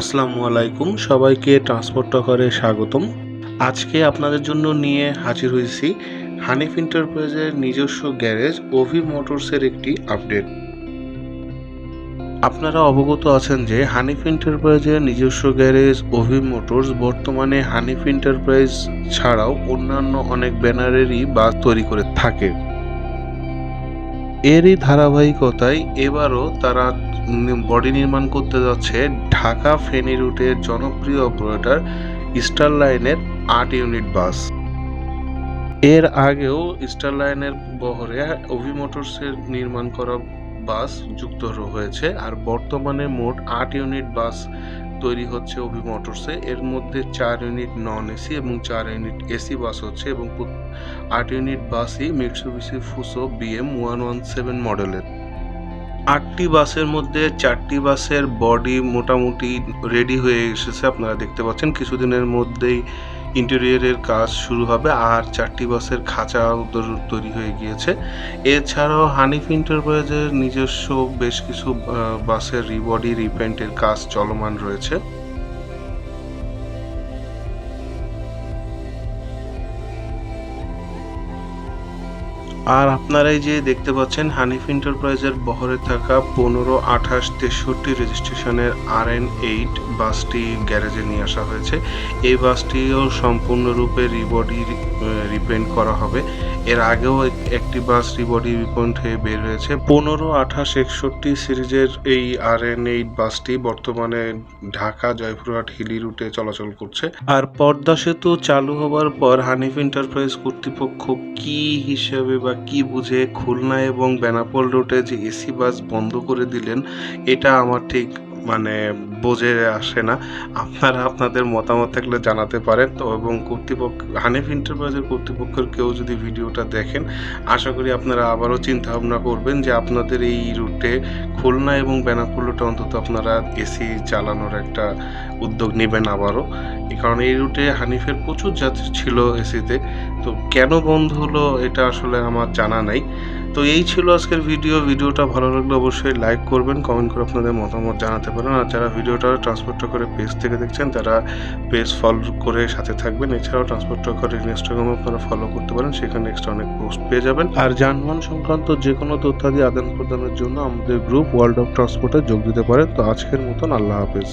আসসালামু আলাইকুম, সবাইকে ট্রান্সপোর্ট টকারে স্বাগতম। আজকে আপনাদের জন্য নিয়ে হাজির হয়েছি হানিফ এন্টারপ্রাইজের নিজস্ব গ্যারেজ ওভি মোটরসের একটি আপডেট। আপনারা অবগত আছেন যে হানিফ এন্টারপ্রাইজের নিজস্ব গ্যারেজ ওভি মোটরস বর্তমানে হানিফ এন্টারপ্রাইজ ছাড়াও অন্যান্য অনেক ব্যানারেরই বাস তৈরি করে থাকে। এরই ধারাবাহিকতায় এবারও তারা বডি নির্মাণ করতে যাচ্ছে ঢাকা ফেনী রুটের জনপ্রিয় অপারেটর স্টার লাইনের আট ইউনিট বাস। এর আগেও স্টার লাইনের বহরে অভি মোটরসের নির্মাণ করা বাস যুক্ত হয়েছে, আর বর্তমানে মোট আট ইউনিট বাস তৈরি হচ্ছে অভি মোটরসে এর মধ্যে চার ইউনিট নন এসি এবং চার ইউনিট এসি বাস হচ্ছে এবং আট unit বাসই Mitsubishi Fuso B M one one মডেলের আটটি বাসের মধ্যে চারটি বাসের বডি মোটামুটি রেডি হয়ে এসেছে, আপনারা দেখতে পাচ্ছেন। কিছুদিনের মধ্যেই ইন্টেরিয়রের কাজ শুরু হবে আর চারটি বাসের খাঁচা তৈরি- হয়ে গিয়েছে। এছাড়াও হানিফ এন্টারপ্রাইজের নিজস্ব বেশ কিছু বাস বাসের রিবডি রিপেন্টের কাজ চলমান রয়েছে। আর আপনারা এই যে দেখতে পাচ্ছেন, হানিফ এন্টারপ্রাইজের বহরে থাকা পনেরো, আঠাশ, তেষট্টি রেজিস্ট্রেশনের আর এন এইট বাসটি গ্যারেজে নিয়ে আসা হয়েছে। এই বাসটিও সম্পূর্ণরূপে রিবডি রিপেন্ট করা হবে। এর আগেও একটি বাস রিবডি রিপেন্ট হয়ে বের হয়েছে। পনেরো, আঠাশ, একষট্টি সিরিজের এই আর এন এইট বাসটি বর্তমানে ঢাকা, জয়পুরহাট, হিলি রুটে চলাচল করছে। আর পদ্মা সেতু চালু হবার পর হানিফ এন্টারপ্রাইজ কর্তৃপক্ষ কি হিসেবে বা কি বুঝে খুলনা এবং বেনাপোল রুটে যে এসি বাস বন্ধ করে দিলেন, এটা আমার ঠিক মানে বোঝে আসে না। আপনারা আপনাদের মতামত থাকলে জানাতে পারেন। তো এবং কর্তৃপক্ষ, হানিফ এন্টারপ্রাইজের কর্তৃপক্ষের কেউ যদি ভিডিওটা দেখেন, আশা করি আপনারা আবারও চিন্তা ভাবনা করবেন যে আপনাদের এই রুটে খুলনা এবং বেনাপোল রুটে অন্তত আপনারা এসি চালানোর একটা উদ্যোগ নেবেন আবারও। কারণে এই রুটে হানিফের প্রচুর যাত্রী ছিল এসিতে। তো কেন বন্ধ হলো এটা আসলে আমার জানা নাই। তো এই ছিল আজকের ভিডিও ভিডিওটা ভালো লাগলে অবশ্যই লাইক করবেন কমেন্ট করে আপনাদের মতামত জানাতে পারেন। আর যারা ভিডিওটা ট্রান্সপোর্ট করে পেজ থেকে দেখছেন, তারা পেজ ফলো করে সাথে থাকবেন। এছাড়াও ট্রান্সপোর্ট করে ইনস্টাগ্রামে আপনারা ফলো করতে পারেন, সেখানে এক্সট্রা অনেক পোস্ট পেয়ে যাবেন। আর যানবাহন সংক্রান্ত যে কোনো তথ্যাদি আদান প্রদানের জন্য আমাদের গ্রুপ ওয়ার্ল্ড অফ ট্রান্সপোর্টে যোগ দিতে পারেন। তো আজকের মতন আল্লাহ হাফেজ।